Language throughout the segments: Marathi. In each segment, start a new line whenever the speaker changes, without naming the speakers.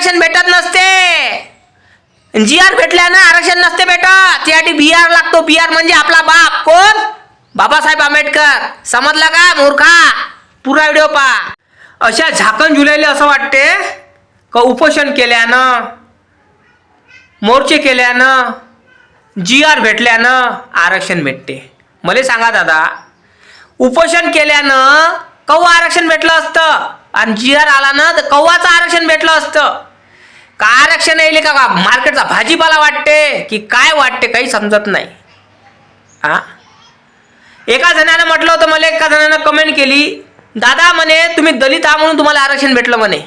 आरक्षण भेटत नसते. जी आर भेटल्यानं आरक्षण नसते भेटत. त्यासाठी बी आर लागतो. बी आर म्हणजे आपला बाप. कोण? बाबासाहेब आंबेडकर. समजला का मूर्खा? पुरा व्हिडिओ पा अशा झाकण जुलैले असं वाटते का उपोषण केल्यानं मोर्चे केल्यानं जी आर भेटल्यानं आरक्षण भेटते. मला सांगा दादा उपोषण केल्यानं कव्वा आरक्षण भेटलं असतं? आणि जी आर आला ना तर कव्वाचं आरक्षण भेटलं असतं? का आरक्षण येईल का मार्केटचा भाजीपाला वाटते की काय वाटते काही समजत नाही. हा एका जणानं म्हटलं होतं मला एका जणानं कमेंट केली दादा म्हणे तुम्ही दलित आहा म्हणून तुम्हाला आरक्षण भेटलं म्हणे.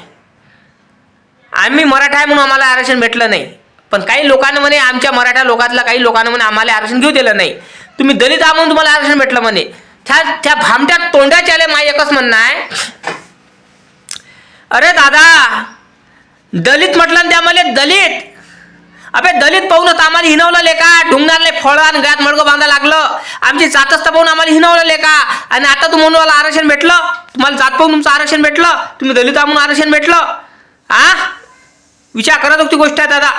आम्ही मराठा आहे म्हणून आम्हाला आरक्षण भेटलं नाही. पण काही लोकांना म्हणे आमच्या मराठा लोकातल्या काही लोकांना म्हणे आम्हाला आरक्षण घेऊ दिलं नाही. तुम्ही दलित आहा म्हणून तुम्हाला आरक्षण भेटलं म्हणे. त्या त्या भामट्या तोंडाच्याले माय एकच म्हणणं आहे. अरे दादा दलित म्हटलं ना त्यामध्ये दलित. अबे दलित पाहूनच आम्हाला हिनवलं लेका ढुंगणारले फळान आणि गळ्यात बांधा लागलं. आमची जातस्थ पाहून आम्हाला हिनवलं लेका आणि आता तू म्हणून मला आरक्षण भेटलं? तुम्हाला जात पाहून तुमचं आरक्षण भेटलं? तुम्ही दलित म्हणून आरक्षण भेटलं? आ? विचार करत होती गोष्ट आहे दादा.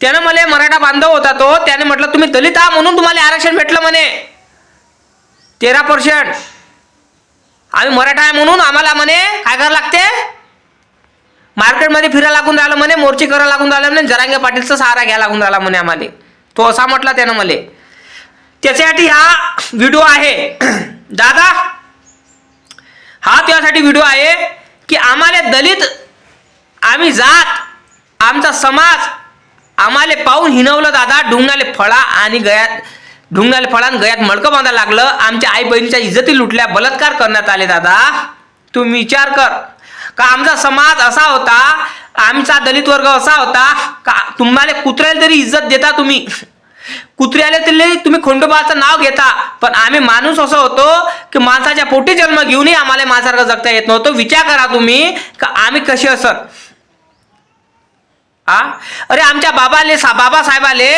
त्यानं मला मराठा बांधव होता तो. त्याने म्हटलं तुम्ही दलित आहा म्हणून तुम्हाला आरक्षण भेटलं म्हणे. तेरा पर्सेंट आम्ही मराठा आहे म्हणून आम्हाला म्हणे काय करावं लागते? मार्केटमध्ये फिरायला लागून राहिलं म्हणे मोर्चे करायला लागून राहिलं म्हणे जरांगे पाटीलचा सहारा घ्यायला लागून राहिला म्हणे आम्हाला. तो असा म्हटला त्यानं मला. त्याच्यासाठी हा व्हिडिओ आहे. दादा हा त्यासाठी व्हिडिओ आहे की आम्हाला दलित आम्ही जात आमचा समाज आम्हाला पाहून हिनवलं दादा ढुंगणाले फळा आणि गयात ढुंगणाले फळा आणि गयात मडकं बांधायला लागलं. आमच्या आई बहिणीच्या इज्जती लुटल्या बलात्कार करण्यात आले दादा. तुम्ही विचार कर. का आमचा समाज असा होता आमचा दलित वर्ग असा होता का तुम्हाला कुत्र्याला तरी इज्जत देता तुम्ही? कुत्र्याला तरी तुम्ही खंडोबाचं नाव घेता. पण आम्ही माणूस असं होतो की माणसाच्या पोटी जन्म घेऊनही आम्हाला माणसासारखं जगता येत नव्हतं. विचार करा तुम्ही का आम्ही कसे असत हा अरे आमच्या बाबाले सा बाबासाहेबाले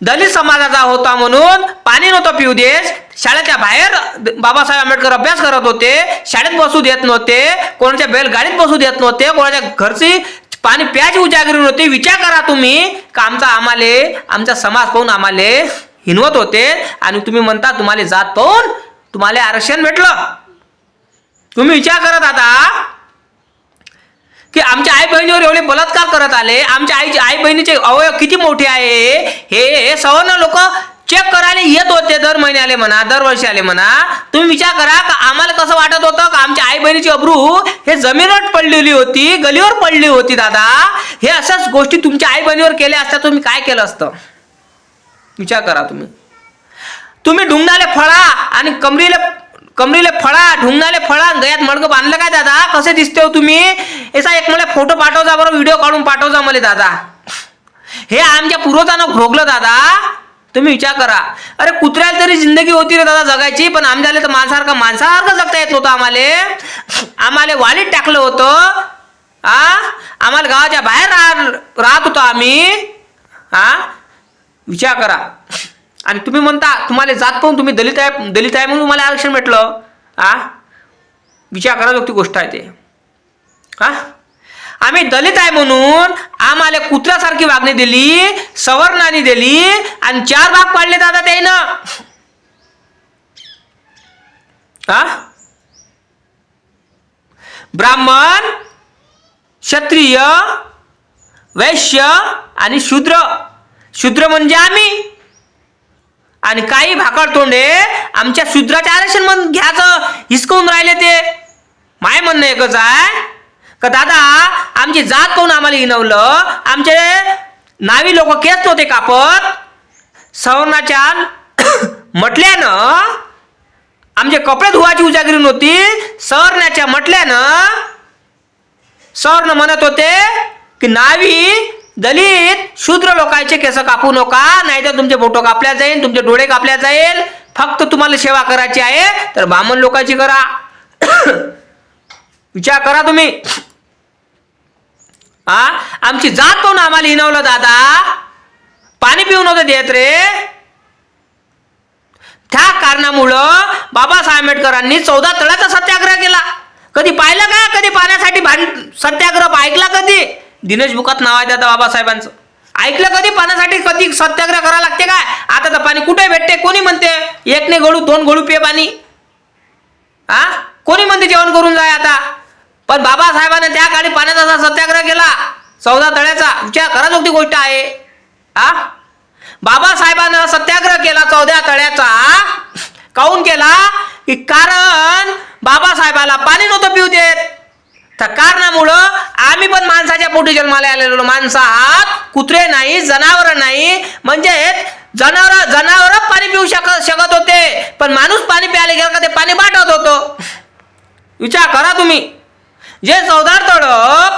दलित समाजाचा होता म्हणून पाणी नव्हतं पिऊ देश शाळेच्या बाहेर बाबासाहेब आंबेडकर अभ्यास करत होते. शाळेत बसू देत नव्हते. कोणाच्या बैलगाडीत बसू देत नव्हते. कोणाच्या घरची पाणी प्यायची उजागरी नव्हती. विचार करा तुम्ही. का आमचा आम्हाले आमचा समाज पाहून आम्हाले हिनवत होते. आणि तुम्ही म्हणता तुम्हाला जात पाहून तुम्हाला आरक्षण भेटलं. तुम्ही विचार करत आता. की आमच्या आई बहिणीवर एवढे बलात्कार करत आले आमच्या आईचे आई बहिणीचे अवयव किती मोठे आहे हे हे सवर्ण लोक चेक करायला येत होते दर महिन्याले म्हणा दरवर्षी आले म्हणा. तुम्ही विचार करा का आम्हाला कसं वाटत होतं का आमच्या आई बहिणीची अब्रू हे जमिनीवर पडलेली होती गलीवर पडली होती दादा? हे अशाच गोष्टी तुमच्या आई बहिणीवर केल्या असत्या तुम्ही काय केलं असतं? विचार करा तुम्ही. तुम्ही ढुंगणाले फळा आणि कमरीले कमरीले फळा ढुंगणाले फळा गयात मडकं बांधलं काय दादा? कसे दिसते हो तुम्ही? याचा एक मला फोटो पाठवजा बरं व्हिडिओ काढून पाठवजा मला दादा. हे आमच्या पूर्वजानं भोगलं दादा. तुम्ही विचार करा. अरे कुत्र्याला तरी जिंदगी होती रे दादा जगायची पण आमच्याला तर माणसासारखं माणसासारखं जगता येत नव्हतं आम्हाला. आम्हाला वालीत टाकलं होतं. आ? आम्हाला गावाच्या बाहेर राहत होतो आम्ही. हा विचार करा. आणि तुम्ही म्हणता तुम्हाला जात पाहून तुम्ही दलित आहे दलित आहे म्हणून तुम्हाला आरक्षण भेटलं. आ? विचार करा ती गोष्ट आहे ते. हा? आम्ही दलित आहे म्हणून आम्हाला कुत्र्यासारखी वागणी दिली सवर्णाने दिली आणि चार भाग पाडले दादा त्यानं. हा? ब्राह्मण क्षत्रिय वैश्य आणि शूद्र. शूद्र म्हणजे आम्ही. आणि काही भाकड तोंडे आमच्या शूद्राचे आरक्षण म्हणून घ्यायचं हिसकवून राहिले ते. माय म्हणणं एकच आहे का दादा आमची जात कोण आम्हाला हिनवलं. आमचे नावी लोक केस नव्हते कापत. सवर्णाच्या म्हटल्यानं आमचे कपडे धुवायची उजागिरी नव्हती. सवर्णाच्या म्हटल्यानं सवर्ण म्हणत होते की नावी दलित शूद्र लोकांचे केस कापू नका नाहीतर तुमचे फोटो कापल्या जाईल तुमचे डोळे कापल्या जाईल. फक्त तुम्हाला सेवा करायची आहे तर ब्राह्मण लोकांची करा. विचार करा तुम्ही. हा? आमची जात पाहून आम्हाला हिनवलं दादा. पाणी पिऊ नव्हतं देत रे. त्या कारणामुळं बाबासाहेब आंबेडकरांनी चौदा तळ्याचा सत्याग्रह केला. कधी पाहिलं का? कधी पाण्यासाठी भांड सत्याग्रह ऐकला कधी? दिनेश बुकात नाव आहे दादा बाबासाहेबांचं. ऐकलं कधी पाण्यासाठी? कधी सत्याग्रह करावं लागते काय? आता तर पाणी कुठे भेटते? कोणी म्हणते एक ने गळू दोन गळू पे पाणी. हा? कोणी म्हणते जेवण करून जाय आता? पण बाबासाहेबांनी त्या काळी पाण्याचा असा सत्याग्रह केला. चौदा तळ्याचा. विचार करा जोगती गोष्ट आहे. हा? बाबासाहेबानं सत्याग्रह केला चौदा तळ्याचा. काऊन केला? की कारण बाबासाहेबाला पाणी नव्हतं पिऊ देत. तर कारणामुळं आम्ही पण माणसाच्या पोटी जन्माला आलेलो माणसात कुत्रे नाही जनावर नाही. म्हणजे जनावर जनावर पाणी पिऊ शकत शकत होते. पण माणूस पाणी प्यायला गेला का ते पाणी पाठवत होतो. विचार करा तुम्ही. जे चौदार तळ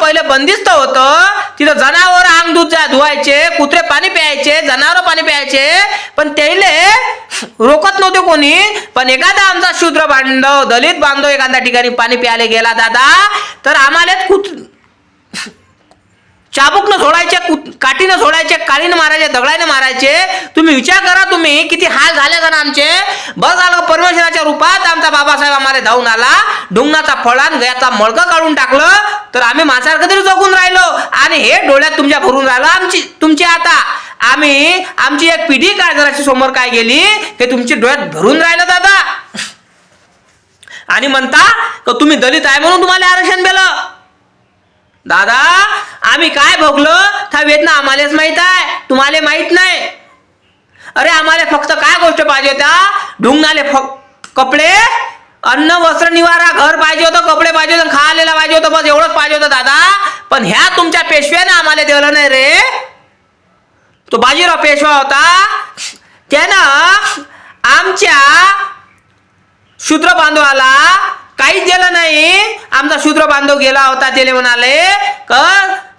पहिले बंदिस्त होतं तिथं जनावर अंग दूध जा धुवायचे कुत्रे पाणी प्यायचे जनावर पाणी प्यायचे पण त्याले रोकत नव्हते कोणी. पण एखादा आमचा शूद्र बांधव दलित बांधव एखाद्या ठिकाणी पाणी प्यायला गेला दादा तर आम्हाला कुत्र चाबूकनं सोडायचे काठीनं सोडायचे काळीनं मारायचे दगडानं मारायचे. तुम्ही विचार करा तुम्ही किती हाल झाले का ना आमचे. बस झालं परमेश्वराच्या रूपात आमचा बाबासाहेब आम्हाला धावून आला. डुंगणाचा फळान गयाचा मळकं काढून टाकलं. तर आम्ही माणसासारखं तरी जगून राहिलो. आणि हे डोळ्यात तुमच्या भरून राहिलं आमची तुमची आता. आम्ही आमची एक पिढी काय समोर काय गेली हे तुमची डोळ्यात भरून राहिलं दादा. आणि म्हणता तुम्ही दलित आहे म्हणून तुम्हाला आरक्षण दिलं. दादा आम्ही काय भोगलो? त्या वेदना आम्हालाच माहीत आहे. तुम्हाला माहीत नाही. अरे आम्हाला फक्त काय गोष्ट पाहिजे होत्या? ढुंगणाले कपडे अन्न वस्त्र निवारा घर पाहिजे होतं कपडे पाहिजे होतं खायला पाहिजे होतं बस एवढंच पाहिजे होतं दादा. पण ह्या तुमच्या पेशव्याने आम्हाला दिलं नाही रे. तो बाजीराव पेशवा होता. त्यानं आमच्या शूद्र बांधवाला काहीच दिलं नाही. आमचा शूद्र बांधव गेला होता त्याला म्हणाले क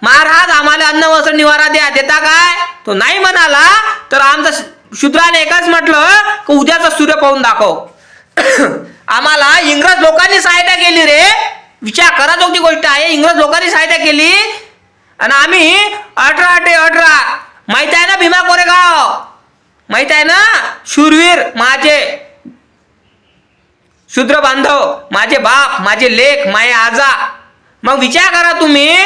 महाराज आम्हाला अन्न वस्त्र निवारा द्या देता काय? तो नाही म्हणाला. तर आमचा शूद्राने एकच म्हटलं की उद्याचा सूर्य पाहून दाखव. आम्हाला इंग्रज लोकांनी सहायता केली रे. विचार करा जोगती गोष्ट आहे. इंग्रज लोकांनी सहायता केली. आणि आम्ही अठरा ते अठरा माहीत आहे ना भीमा कोरेगाव? माहीत आहे ना? शूरवीर माझे. शूद्र बांधव माझे बाप माझे लेख माये आजा. मग विचार करा तुम्ही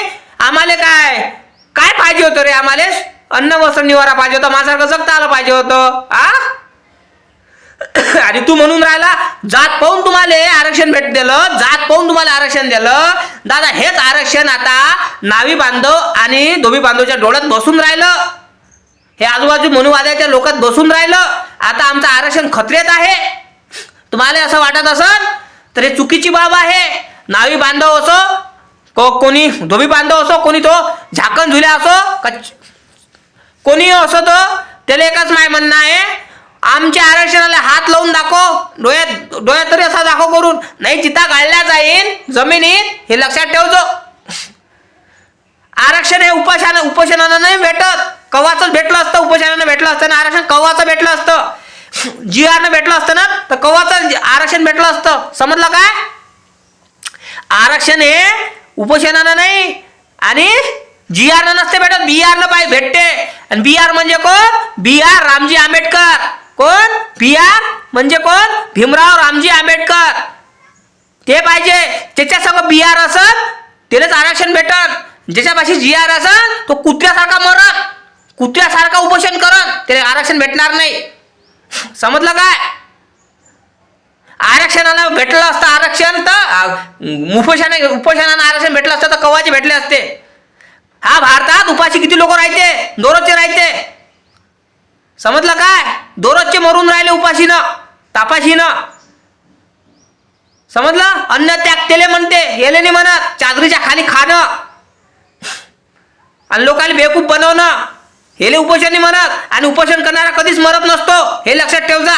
आम्हाला काय? काय पाहिजे होतं रे आम्हाला? अन्न वस्त्र निवारा पाहिजे होता माझ्यासारखं जगता आलं पाहिजे होतं. आ? आणि तू म्हणून राहिला जात पाहून तुम्हाला आरक्षण भेट दिलं जात पाहून तुम्हाला आरक्षण दिलं. दादा हेच आरक्षण आता नावी बांधव आणि धोबी बांधवच्या डोळ्यात बसून राहिलं. हे आजूबाजू मनुवाद्याच्या लोकात बसून राहिलं. आता आमचं आरक्षण खतरेत आहे. तुम्हाला असं वाटत असन तर हे चुकीची बाब आहे. नावी बांधव असो को कोणी धोबी बांधव असो कोणी तो झाकण झुल्या असो का कोणी असो तो त्याला एकच माय म्हणणं आहे आमच्या आरक्षणाला हात लावून दाखव डोळ्यात डोळ्यात तरी असा दाखव करून नाही चिता गाळल्या जाईल जमिनीत हे लक्षात ठेवतो आरक्षण हे उपोषण उपोषणानं नाही भेटत. कवाच भेटलं असतं उपोषणानं भेटलं असतं आणि आरक्षण कवाचं भेटलं असतं. जी आरनं भेटलं असतं ना तर कवाचं आरक्षण भेटलं असतं. समजलं काय? आरक्षण हे उपोषणानं नाही आणि जी आरनं नसते भेटत बी आरनं पाहिजे भेटते. आणि बी आर म्हणजे कोण? B R Ramji Ambedkar. कोण? बी आर म्हणजे कोण? भीमराव रामजी आंबेडकर. ते पाहिजे. त्याच्या सगळं बी आर असन त्यालाच आरक्षण भेटन. ज्याच्यापाशी जी आर असन तो कुत्र्यासारखा मरन कुत्र्यासारखा उपोषण करन त्याला आरक्षण भेटणार नाही. समजलं काय? आरक्षणाला भेटलं असतं आरक्षण तर उपोषण उपोषणानं आरक्षण भेटलं असतं तर कवाचे भेटले असते? हा भारतात उपाशी किती लोक राहते? दोरोजचे राहते. समजलं काय? दोरोजचे मरून राहिले उपाशीनं तापाशीनं. समजलं? अन्न त्याग तेले म्हणते येले नाही म्हणत चादरीच्या खाली खाणं. आणि लोकांना बेकूप बनवणं. हेले उपोषण मरत आणि उपोषण करणारा कधीच मरत नसतो. हे लक्षात ठेव जा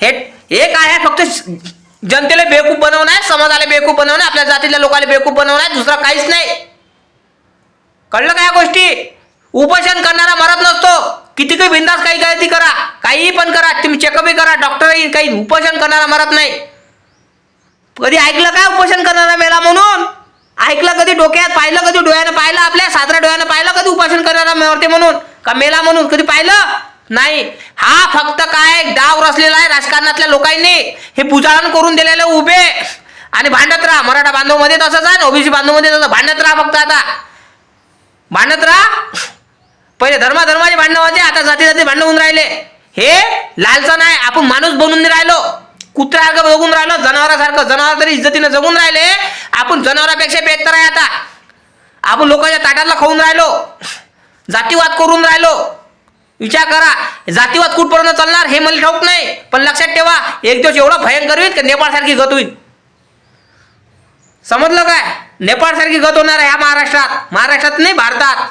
हे एक आहे फक्त जनतेला बेवकूफ बनवणं आहे समाजाला बेवकूफ बनवणं आपल्या जातीतल्या लोकांना बेवकूफ बनवणं आहे दुसरा काहीच नाही. कळलं का या गोष्टी? उपोषण करणारा मरत नसतो. किती काही बिंदास काही गळती करा काहीही पण करा तुम्ही चेकअपही करा डॉक्टरही काही उपोषण करणारा मरत नाही. कधी ऐकलं काय उपोषण करणारा मेला म्हणून? ऐकलं कधी डोक्यात पाहिलं कधी डोळ्यानं पाहिलं आपल्या साजऱ्या डोळ्यानं पाहिलं कधी उपासन करणारा मरते म्हणून का मेला म्हणून कधी पाहिलं? नाही. हा फक्त काय डाव रचलेला आहे राजकारणातल्या लोकांनी. हे पुजारण करून दिलेले उभे. आणि भांडत राहा. मराठा बांधवमध्ये तसंच आहे. ओबीसी बांधवमध्ये तसं भांडत राहा फक्त आता. भांडत राहा. पहिले धर्माधर्माचे भांडण होते आता जाती जाती भांडण होऊन राहिले. हे लालचण आहे आपण माणूस बनून नाही राहिलो कुत्र्यासारखं जगून राहिलो. जनावरासारखं जनावर तरी इज्जतीनं जगून राहिले. आपण जनावरापेक्षा बेहतर आहे आता. आपण लोकांच्या ताटातला खाऊन राहिलो. जातीवाद करून राहिलो. विचार करा जातीवाद कुठपर्यंत चालणार हे मला ठाऊक नाही. पण लक्षात ठेवा एक दिवस एवढं भयंकर होईल की नेपाळसारखी गत होईल. समजलं काय? नेपाळसारखी गत होणार आहे ह्या महाराष्ट्रात. महाराष्ट्रात नाही भारतात.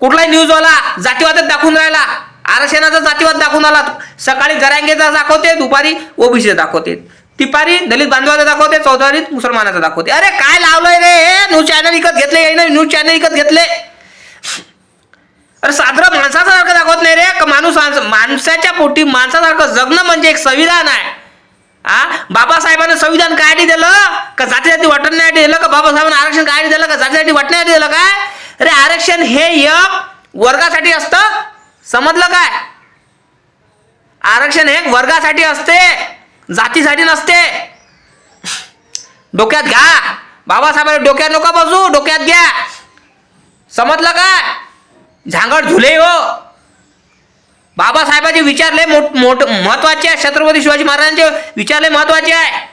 कुठलाही न्यूजवाला जातीवादच दाखवून राहिला. आरक्षणाचा जातीवाद दाखवून आला. सकाळी जरांगेचा दाखवते दुपारी ओबीसीचा दाखवते. तिपारी दलित बांधवाचा दाखवते चौधारी मुसलमानाचा दाखवते. अरे काय लावलंय रे? हे न्यूज चॅनल विकत घेतले यायनं न्यूज चॅनल विकत घेतले. अरे साधारण माणसासारखं दाखवत नाही रे. का माणूस माणसाच्या पोटी माणसासारखं जगणं म्हणजे एक संविधान आहे. हा बाबासाहेबांना संविधान काय दिलं? का जाती जाती वाटण्यासाठी दिलं? का बाबासाहेबांना आरक्षण काय दिलं? का जातीसाठी वाटण्यासाठी दिलं काय? अरे आरक्षण हे एक वर्गासाठी असतं. समजलं काय? आरक्षण हे वर्गासाठी असते. जातीसाठी नसते. डोक्यात घ्या. बाबासाहेबांना डोक्यात नका बसू. डोक्यात घ्या. समजलं का? झांगड झुले हो. बाबासाहेबांचे विचार लय मोठ मोठ महत्त्वाचे आहे. छत्रपती शिवाजी महाराजांचे विचार लय महत्त्वाचे आहे.